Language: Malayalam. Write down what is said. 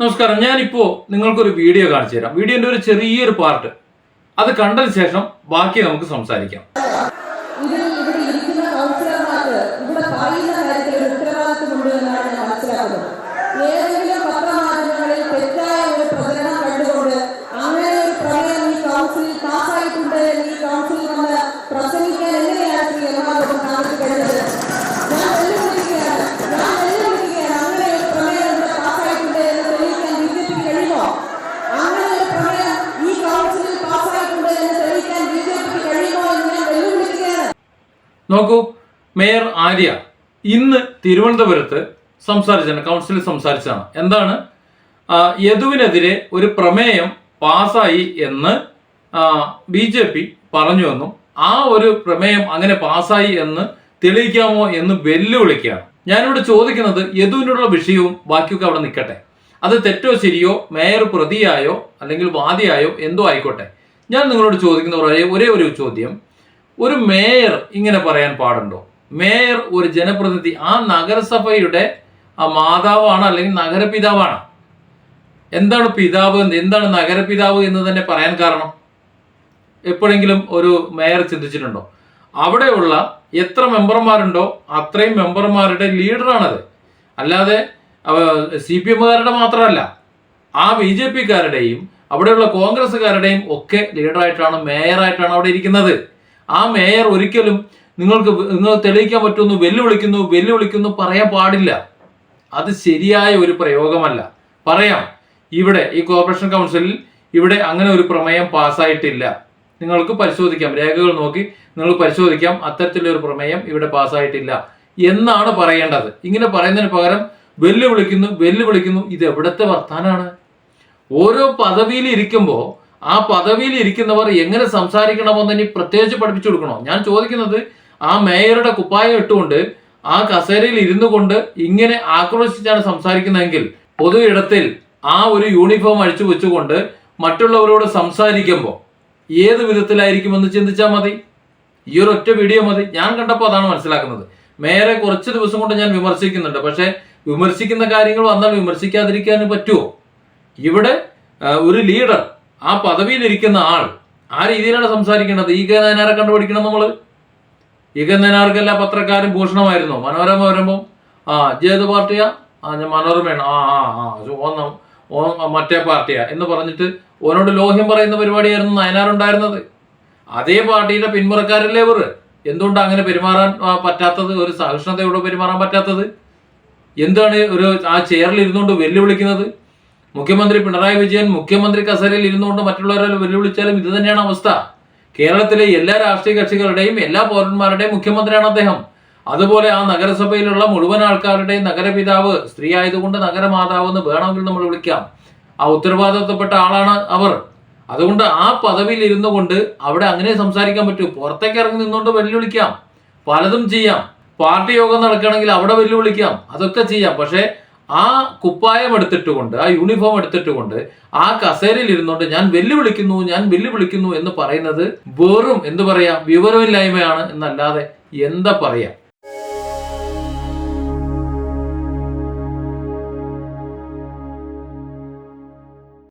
നമസ്കാരം. ഞാനിപ്പോ നിങ്ങൾക്കൊരു വീഡിയോ കാണിച്ചു തരാം. വീഡിയോന്റെ ഒരു ചെറിയൊരു പാർട്ട് അത് കണ്ടതിന് ശേഷം ബാക്കി നമുക്ക് സംസാരിക്കാം. നോക്കൂ മേയർ ആര്യ ഇന്ന് തിരുവനന്തപുരത്ത് സംസാരിച്ചാണ് കൗൺസിലിൽ സംസാരിച്ചാണ്. എന്താണ്? യദുവിനെതിരെ ഒരു പ്രമേയം പാസായി എന്ന് ബി ജെ പി പറഞ്ഞുവെന്നും ആ ഒരു പ്രമേയം അങ്ങനെ പാസായി എന്ന് തെളിയിക്കാമോ എന്ന് വെല്ലുവിളിക്കുകയാണ്. ഞാനിവിടെ ചോദിക്കുന്നത് യദുവിനുള്ള വിഷയവും ബാക്കിയൊക്കെ അവിടെ നിൽക്കട്ടെ. അത് തെറ്റോ ശരിയോ മേയർ പ്രതിയായോ അല്ലെങ്കിൽ വാദിയായോ എന്തോ ആയിക്കോട്ടെ. ഞാൻ നിങ്ങളോട് ചോദിക്കുന്ന ഒരേ ഒരേ ഒരു ചോദ്യം. ഒരു മേയർ ഇങ്ങനെ പറയാൻ പാടുണ്ടോ? മേയർ ഒരു ജനപ്രതിനിധി ആ നഗരസഭയുടെ ആ മാതാവാണ് അല്ലെങ്കിൽ നഗരപിതാവാണ്. എന്താണ് പിതാവ് എന്താണ് നഗരപിതാവ് എന്ന് തന്നെ പറയാൻ കാരണം? എപ്പോഴെങ്കിലും ഒരു മേയർ ചിന്തിച്ചിട്ടുണ്ടോ? അവിടെയുള്ള എത്ര മെമ്പർമാരുണ്ടോ അത്രയും മെമ്പർമാരുടെ ലീഡറാണത്. അല്ലാതെ സി പി എമ്മുകാരുടെ മാത്രമല്ല ആ ബി ജെ പിക്കാരുടെയും അവിടെയുള്ള കോൺഗ്രസ്സുകാരുടെയും ഒക്കെ ലീഡറായിട്ടാണ് മേയറായിട്ടാണ് അവിടെ ഇരിക്കുന്നത്. ആ മേയർ ഒരിക്കലും നിങ്ങൾക്ക് നിങ്ങൾ തെളിയിക്കാൻ പറ്റുമെന്ന് വെല്ലുവിളിക്കുന്നു വെല്ലുവിളിക്കുന്നു പറയാൻ പാടില്ല. അത് ശരിയായ ഒരു പ്രയോഗമല്ല. പറയാം ഇവിടെ ഈ കോർപ്പറേഷൻ കൗൺസിലിൽ ഇവിടെ അങ്ങനെ ഒരു പ്രമേയം പാസ്സായിട്ടില്ല. നിങ്ങൾക്ക് പരിശോധിക്കാം രേഖകൾ നോക്കി നിങ്ങൾ പരിശോധിക്കാം അത്തരത്തിലൊരു പ്രമേയം ഇവിടെ പാസ്സായിട്ടില്ല. എന്നാണ് പറയേണ്ടത്. ഇങ്ങനെ പറയുന്നതിന് പകരം വെല്ലുവിളിക്കുന്നു വെല്ലുവിളിക്കുന്നു ഇത് എവിടത്തെ വർത്താനാണ്? ഓരോ പദവിയിൽ ഇരിക്കുമ്പോൾ ആ പദവിയിൽ ഇരിക്കുന്നവർ എങ്ങനെ സംസാരിക്കണമെന്ന് ഇനി പ്രത്യേകിച്ച് പഠിപ്പിച്ചു കൊടുക്കണോ? ഞാൻ ചോദിക്കുന്നത് ആ മേയറുടെ കുപ്പായം ഇട്ടുകൊണ്ട് ആ കസേരയിൽ ഇരുന്നു കൊണ്ട് ഇങ്ങനെ ആക്രോശിച്ചാണ് സംസാരിക്കുന്നതെങ്കിൽ പൊതു ഇടത്തിൽ ആ ഒരു യൂണിഫോം അഴിച്ചു വെച്ചുകൊണ്ട് മറ്റുള്ളവരോട് സംസാരിക്കുമ്പോൾ ഏത് വിധത്തിലായിരിക്കുമെന്ന് ചിന്തിച്ചാൽ മതി? ഈ ഒരു ഒറ്റ വീഡിയോ മതി. ഞാൻ കണ്ടപ്പോൾ അതാണ് മനസ്സിലാക്കുന്നത്. മേയറെ കുറച്ച് ദിവസം കൊണ്ട് ഞാൻ വിമർശിക്കുന്നുണ്ട്. പക്ഷേ വിമർശിക്കുന്ന കാര്യങ്ങൾ വന്നാൽ വിമർശിക്കാതിരിക്കാൻ പറ്റുമോ ഇവിടെ ഒരു ലീഡർ ആ പദവിയിലിരിക്കുന്ന ആൾ ആ രീതിയിലാണ് സംസാരിക്കേണ്ടത്. ഈ കെ കണ്ടുപിടിക്കണം നമ്മൾ ഈ കെ പത്രക്കാരും ഭൂഷണമായിരുന്നു? മനോരമ വരുമ്പം ആ ജേത് പാർട്ടിയാ? ആ ഞാൻ മനോരമയാണ്. ആ ആ ആ ഓന്ന ഓ മറ്റേ പാർട്ടിയാ എന്ന് പറഞ്ഞിട്ട് ഓനോട് ലോഹ്യം പറയുന്ന പരിപാടിയായിരുന്നു നയനാറുണ്ടായിരുന്നത് അതേ പാർട്ടിയുടെ പിന്മുറക്കാരല്ലേ ഇവർ എന്തുകൊണ്ട് അങ്ങനെ പെരുമാറാൻ പറ്റാത്തത്? ഒരു സഹിഷ്ണുതയോടെ പെരുമാറാൻ പറ്റാത്തത്? എന്താണ് ഒരു ആ ചെയറിൽ ഇരുന്നുകൊണ്ട് വെല്ലുവിളിക്കുന്നത്? മുഖ്യമന്ത്രി പിണറായി വിജയൻ മുഖ്യമന്ത്രി കസേരയിൽ ഇരുന്നുകൊണ്ട് മറ്റുള്ളവരെ വെല്ലുവിളിച്ചാലും ഇത് തന്നെയാണ് അവസ്ഥ. കേരളത്തിലെ എല്ലാ രാഷ്ട്രീയ കക്ഷികളുടെയും എല്ലാ പൗരന്മാരുടെയും മുഖ്യമന്ത്രിയാണ് അദ്ദേഹം. അതുപോലെ ആ നഗരസഭയിലുള്ള മുഴുവൻ ആൾക്കാരുടെയും നഗരപിതാവ് സ്ത്രീ ആയതുകൊണ്ട് നഗരമാതാവ് എന്ന് വേണമെങ്കിൽ നമ്മൾ വിളിക്കാം. ആ ഉത്തരവാദിത്വപ്പെട്ട ആളാണ് അവർ. അതുകൊണ്ട് ആ പദവിയിൽ ഇരുന്നു കൊണ്ട് അവിടെ അങ്ങനെ സംസാരിക്കാൻ പറ്റൂ. പുറത്തേക്ക് ഇറങ്ങി നിന്നുകൊണ്ട് വെല്ലുവിളിക്കാം. പലതും ചെയ്യാം. പാർട്ടി യോഗം നടക്കുകയാണെങ്കിൽ അവിടെ വെല്ലുവിളിക്കാം. അതൊക്കെ ചെയ്യാം. പക്ഷേ ആ കുപ്പായം എടുത്തിട്ടുകൊണ്ട് ആ യൂണിഫോം എടുത്തിട്ടുകൊണ്ട് ആ കസേരയിൽ ഇരുന്നുകൊണ്ട് ഞാൻ വെല്ലുവിളിക്കുന്നു ഞാൻ വെല്ലുവിളിക്കുന്നു എന്ന് പറയുന്നത് വെറും എന്ത് പറയാ വിവരമില്ലായ്മയാണ് എന്നല്ലാതെ എന്താ പറയാ?